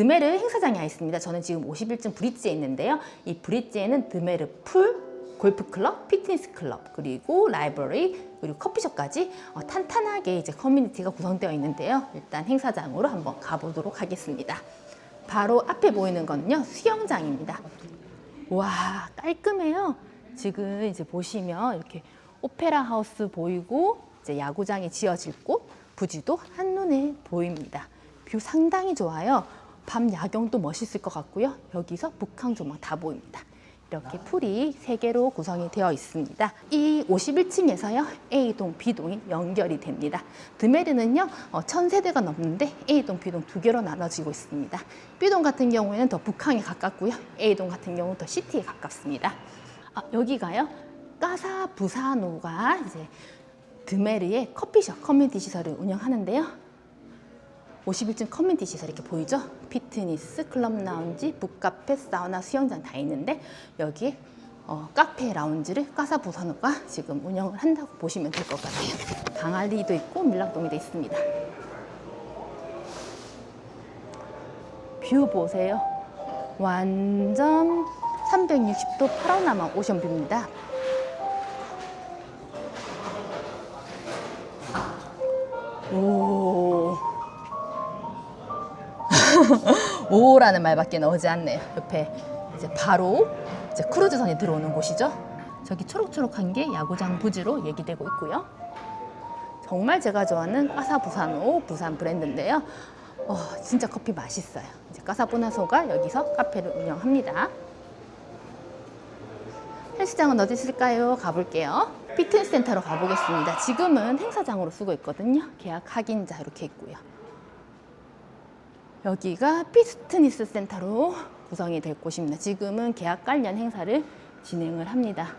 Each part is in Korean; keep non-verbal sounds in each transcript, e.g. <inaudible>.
드메르 행사장이 있습니다. 저는 지금 51층 브릿지에 있는데요. 이 브릿지에는 드메르 풀, 골프클럽, 피트니스 클럽, 그리고 라이브러리, 그리고 커피숍까지 어, 탄탄하게 이제 커뮤니티가 구성되어 있는데요. 일단 행사장으로 한번 가보도록 하겠습니다. 바로 앞에 보이는 거는요, 수영장입니다. 와, 깔끔해요. 지금 이제 보시면 이렇게 오페라 하우스 보이고, 이제 야구장이 지어질 곳, 부지도 한눈에 보입니다. 뷰 상당히 좋아요. 밤 야경도 멋있을 것 같고요. 여기서 북한 조망 다 보입니다. 이렇게 풀이 세 개로 구성이 되어 있습니다. 이 51층에서요 A동, B동이 연결이 됩니다. 드메르는요 어, 1000세대가 넘는데 A동, B동 두 개로 나눠지고 있습니다. B동 같은 경우에는 더 북한에 가깝고요. A동 같은 경우는 더 시티에 가깝습니다. 아, 여기가요 까사 부사노가 이제 드메르의 커피숍 커뮤니티 시설을 운영하는데요. 51층 커뮤니티 시설 이렇게 보이죠? 피트니스, 클럽 라운지, 북카페, 사우나, 수영장 다 있는데 여기에 어, 카페 라운지를 까사부산호가 지금 운영을 한다고 보시면 될 것 같아요. 강알리도 있고 밀락동에도 있습니다. 뷰 보세요. 완전 360도 파노라마 오션뷰입니다. <laughs> 오라는 말밖에 나오지 않네요. 옆에 이제 바로 이제 크루즈선이 들어오는 곳이죠. 저기 초록초록한 게 야구장 부지로 얘기되고 있고요. 정말 제가 좋아하는 까사부사노 부산 브랜드인데요. 어, 진짜 커피 맛있어요. 이제 까사부나소가 여기서 카페를 운영합니다. 헬스장은 어디 있을까요? 가볼게요. 피트니스 센터로 가보겠습니다. 지금은 행사장으로 쓰고 있거든요. 계약 확인자 이렇게 있고요. 여기가 피트니스 센터로 구성이 될 곳입니다. 지금은 계약 관련 행사를 진행을 합니다.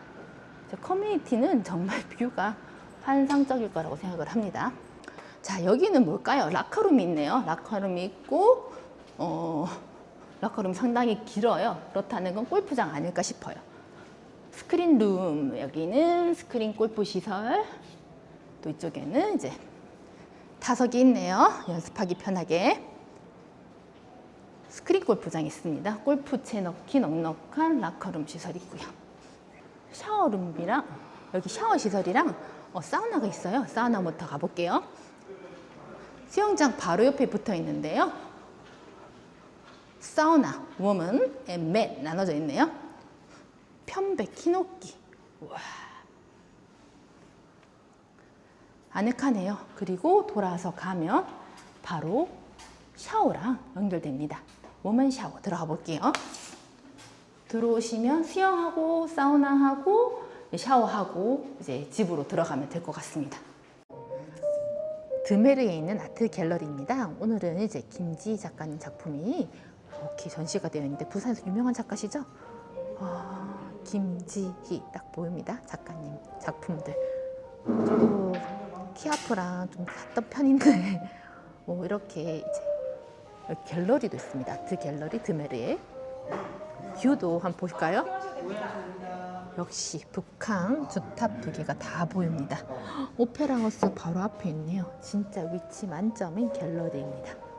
저 커뮤니티는 정말 뷰가 환상적일 거라고 생각을 합니다. 자, 여기는 뭘까요? 라커룸이 있네요. 라커룸이 있고, 어, 라커룸 상당히 길어요. 그렇다는 건 골프장 아닐까 싶어요. 스크린 룸, 여기는 스크린 골프 시설. 또 이쪽에는 이제 타석이 있네요. 연습하기 편하게. 스크린 골프장이 있습니다. 골프채 넣기 넉넉한 라커룸 시설 있고요. 샤워룸이랑 여기 샤워 시설이랑 어, 사우나가 있어요. 사우나부터 가볼게요. 수영장 바로 옆에 붙어 있는데요. 사우나, 웜은 앤맷 나눠져 있네요. 편백, 히노끼. 와. 아늑하네요. 그리고 돌아서 가면 바로 샤워랑 연결됩니다. 웜은 샤워 들어가 볼게요. 들어오시면 수영하고 사우나하고 샤워하고 이제 집으로 들어가면 될 것 같습니다. 드메르에 있는 아트 갤러리입니다. 오늘은 이제 김지 작가님 작품이 이렇게 전시가 되어 있는데 부산에서 유명한 작가시죠? 아, 김지희 딱 보입니다. 작가님 작품들. 저도 키아프랑 좀 샀던 편인데 <laughs> 뭐 이렇게 이제 갤러리도 있습니다. 아트 갤러리 드메르에 뷰도 한번 보실까요? 역시 북한 주탑 두 개가 다 보입니다. 오페라 하우스 바로 앞에 있네요. 진짜 위치 만점인 갤러리입니다.